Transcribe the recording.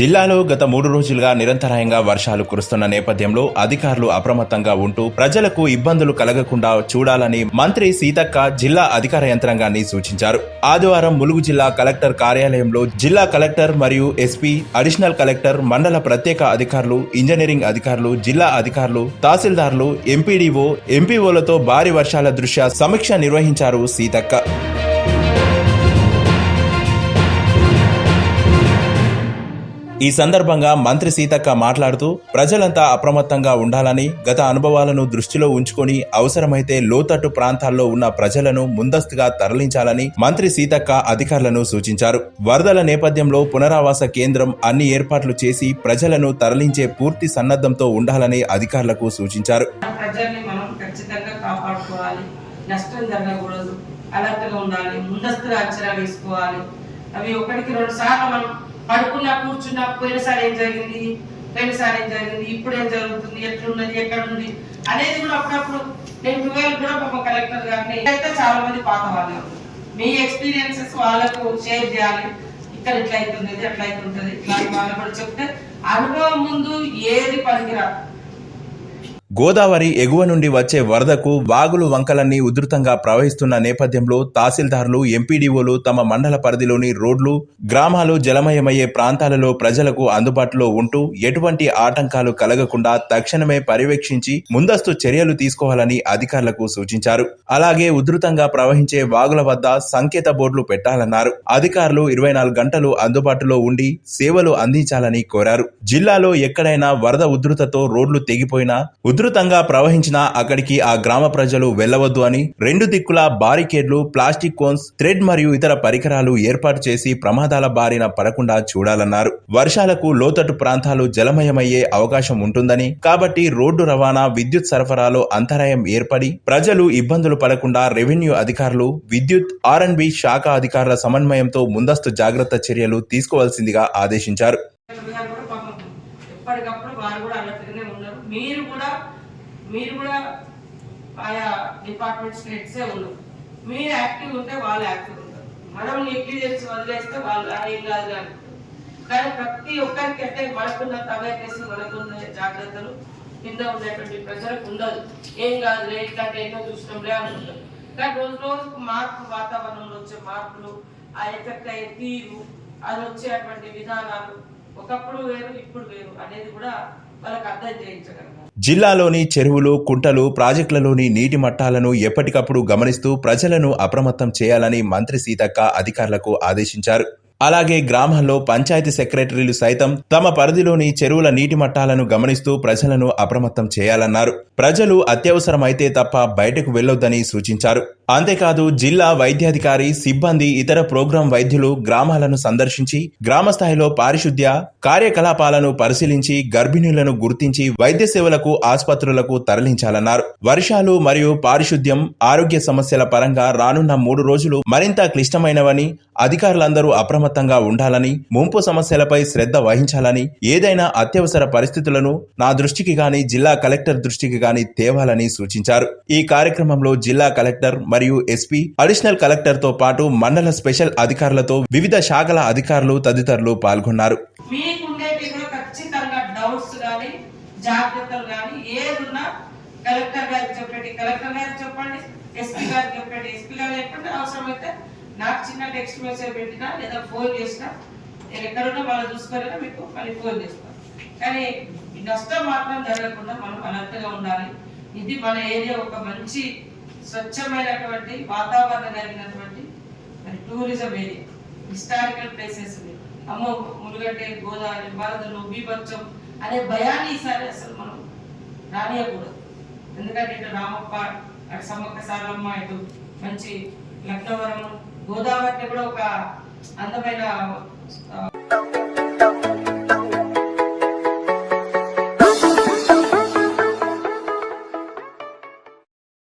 జిల్లాలో గత మూడు రోజులుగా నిరంతరాయంగా వర్షాలు కురుస్తున్న నేపథ్యంలో అధికారులు అప్రమత్తంగా ఉంటూ ప్రజలకు ఇబ్బందులు కలగకుండా చూడాలని మంత్రి సీతక్క జిల్లా అధికార యంత్రాంగాన్ని సూచించారు. ఆదివారం ములుగు జిల్లా కలెక్టర్ కార్యాలయంలో జిల్లా కలెక్టర్ మరియు ఎస్పీ అడిషనల్ కలెక్టర్ మండల ప్రత్యేక అధికారులు ఇంజనీరింగ్ అధికారులు జిల్లా అధికారులు తహసీల్దార్లు ఎంపీడీఓ ఎంపీఓలతో భారీ వర్షాల దృష్ట్యా సమీక్ష నిర్వహించారు సీతక్క. ఈ సందర్భంగా మంత్రి సీతక్క మాట్లాడుతూ ప్రజలంతా అప్రమత్తంగా ఉండాలని గత అనుభవాలను దృష్టిలో ఉంచుకొని అవసరమైతే లోతట్టు ప్రాంతాల్లో ఉన్న ప్రజలను ముందస్తుగా తరలించాలని మంత్రి సీతక్క అధికారులను సూచించారు. వరదల నేపథ్యంలో పునరావాస కేంద్రం అన్ని ఏర్పాట్లు చేసి ప్రజలను తరలించే పూర్తి సన్నద్ధంతో ఉండాలని అధికారులకు సూచించారు. నష్టం జరగకూడదు. ఉండాలి. ముందస్తుగా అంచనా వేసుకోవాలి. అవి ఒకటికి రెండు సార్లు మనం పడుకున్నా కూర్చున్నా పోయినసారి ఏం జరిగింది? పోయినసారి ఏం జరిగింది? ఇప్పుడు ఏం జరుగుతుంది? ఎట్లున్నది? ఎక్కడ ఉంది అనేది కూడా అప్పుడప్పుడు నేను ట్వెల్వ్ కూడా పాపం కలెక్టర్ గారిని అయితే చాలా మంది పాత వాళ్ళే. మీ ఎక్స్పీరియన్సెస్ వాళ్ళకు షేర్ చేయాలి. ఇక్కడ ఇట్లా అవుతుంది అట్లా అవుతుంటది వాళ్ళు కూడా చెప్తే అనుభవం ముందు ఏది పనికిరాదు. గోదావరి ఎగువ నుండి వచ్చే వరదకు వాగులు వంకలన్నీ ఉధృతంగా ప్రవహిస్తున్న నేపథ్యంలో తహసీల్దార్లు ఎంపీడీఓలు తమ మండల పరిధిలోని రోడ్లు గ్రామాలు జలమయమయ్యే ప్రాంతాలలో ప్రజలకు అందుబాటులో ఉంటూ ఎటువంటి ఆటంకాలు కలగకుండా తక్షణమే పర్యవేక్షించి ముందస్తు చర్యలు తీసుకోవాలని అధికారులకు సూచించారు. అలాగే ఉధృతంగా ప్రవహించే వాగుల వద్ద సంకేత బోర్డులు పెట్టాలన్నారు. అధికారులు ఇరవై నాలుగు గంటలు అందుబాటులో ఉండి సేవలు అందించాలని కోరారు. జిల్లాలో ఎక్కడైనా వరద ఉధృతతో రోడ్లు తెగిపోయినా విస్తృతంగా ప్రవహించినా అక్కడికి ఆ గ్రామ ప్రజలు వెళ్ళవద్దు అని రెండు దిక్కులా బారికేడ్లు ప్లాస్టిక్ కోన్స్ థ్రెడ్ మరియు ఇతర పరికరాలు ఏర్పాటు చేసి ప్రమాదాల బారిన పడకుండా చూడాలన్నారు. వర్షాలకు లోతట్టు ప్రాంతాలు జలమయమయ్యే అవకాశం ఉంటుందని కాబట్టి రోడ్డు రవాణా విద్యుత్ సరఫరాలో అంతరాయం ఏర్పడి ప్రజలు ఇబ్బందులు పడకుండా రెవెన్యూ అధికారులు విద్యుత్ ఆర్ అండ్ బి శాఖ అధికారుల సమన్వయంతో ముందస్తు జాగ్రత్త చర్యలు తీసుకోవాల్సిందిగా ఆదేశించారు. ఎప్పటికప్పుడు వారు కూడా అలర్ట్గానే ఉన్నారు. మీరు కూడా మీరు కూడా ఆయా డిపార్ట్మెంట్స్ హెడ్సే ఉన్నారు మీరు యాక్టివ్ ఉంటే వాళ్ళు యాక్టివ్ ఉంటారు. మనం నెగ్లిజెన్స్ వదిలేస్తే వాళ్ళు ఏం కాదు కానీ. కానీ ప్రతి ఒక్కరికి అంటే మనకున్న అవేర్నెస్ మనకున్న జాగ్రత్తలు కింద ఉండేటువంటి ప్రజలకు ఉండదు. ఏం కాదు ఇట్లాంటి ఎన్నో చూసినాంలే అనుకుంటారు కానీ రోజు రోజుకు మార్పు వాతావరణంలో వచ్చే మార్పులు ఆ ఎఫెక్ట్ అయ్యే తీరు అది వచ్చేటువంటి విధానాలు ఒకప్పుడు వేరు ఇప్పుడు వేరు అనేది కూడా వాళ్ళకి అర్థం చేయించగలగాలి. జిల్లాలోని చెరువులు కుంటలు ప్రాజెక్టులలోని నీటి మట్టాలను ఎప్పటికప్పుడు గమనిస్తూ ప్రజలను అప్రమత్తం చేయాలని మంత్రి సీతక్క అధికారులకు ఆదేశించారు. అలాగే గ్రామాల్లో పంచాయతీ సెక్రటరీలు సైతం తమ పరిధిలోని చెరువుల నీటి మట్టాలను గమనిస్తూ ప్రజలను అప్రమత్తం చేయాలన్నారు. ప్రజలు అత్యవసరమైతే తప్ప బయటకు వెళ్ళొద్దని సూచించారు. అంతేకాదు జిల్లా వైద్యాధికారి సిబ్బంది ఇతర ప్రోగ్రాం వైద్యులు గ్రామాలను సందర్శించి గ్రామ స్థాయిలో పారిశుద్ధ్య కార్యకలాపాలను పరిశీలించి గర్భిణులను గుర్తించి వైద్య సేవలకు ఆసుపత్రులకు తరలించాలన్నారు. వర్షాలు మరియు పారిశుద్ధ్యం ఆరోగ్య సమస్యల పరంగా రానున్న మూడు రోజులు మరింత క్లిష్టమైనవని అధికారులందరూ అప్రమత్తంగా ఉండాలని ముంపు సమస్యలపై శ్రద్ధ వహించాలని ఏదైనా అత్యవసర పరిస్థితులను నా దృష్టికి గాని జిల్లా కలెక్టర్ దృష్టికి గాని తేవాలని సూచించారు. ఈ కార్యక్రమంలో జిల్లా కలెక్టర్ మరియు ఎస్పీ అడిషనల్ కలెక్టర్తో పాటు మండల స్పెషల్ అధికారులతో వివిధ శాఖల అధికారులు తదితరులు పాల్గొన్నారు. జాగ్రత్తలు కానీ ఏదున్నా కలెక్టర్ గారికి చెప్పండి. కలెక్టర్ గారికి చెప్పండి ఎస్పీ గారికి చెప్పండి. ఎస్పీ గారు చెప్పండి అవసరమైతే నాకు చిన్న టెక్స్ట్ మెసేజ్ పెట్టినా లేదా ఫోన్ చేసినా నేను ఎక్కడున్నా వాళ్ళు చూసుకోలేదా మీకు మళ్ళీ ఫోన్ చేస్తాను కానీ ఈ నష్టం మాత్రం జరగకుండా మనం అలర్ట్గా ఉండాలి. ఇది మన ఏరియా ఒక మంచి స్వచ్ఛమైనటువంటి వాతావరణం కలిగినటువంటి మరి టూరిజం ఏరియా. హిస్టారికల్ ప్లేసెస్ అమ్మో మునుగంటే గోదావరి వరదలు బీభత్సం అనే భయాన్ని ఈసారి అసలు మనం రానియకూడదు. ఎందుకంటే ఇటు రామప్ప అటు సమ్మక్క సారమ్మ ఇటు మంచి లక్నవరం గోదావరిని కూడా ఒక అందమైన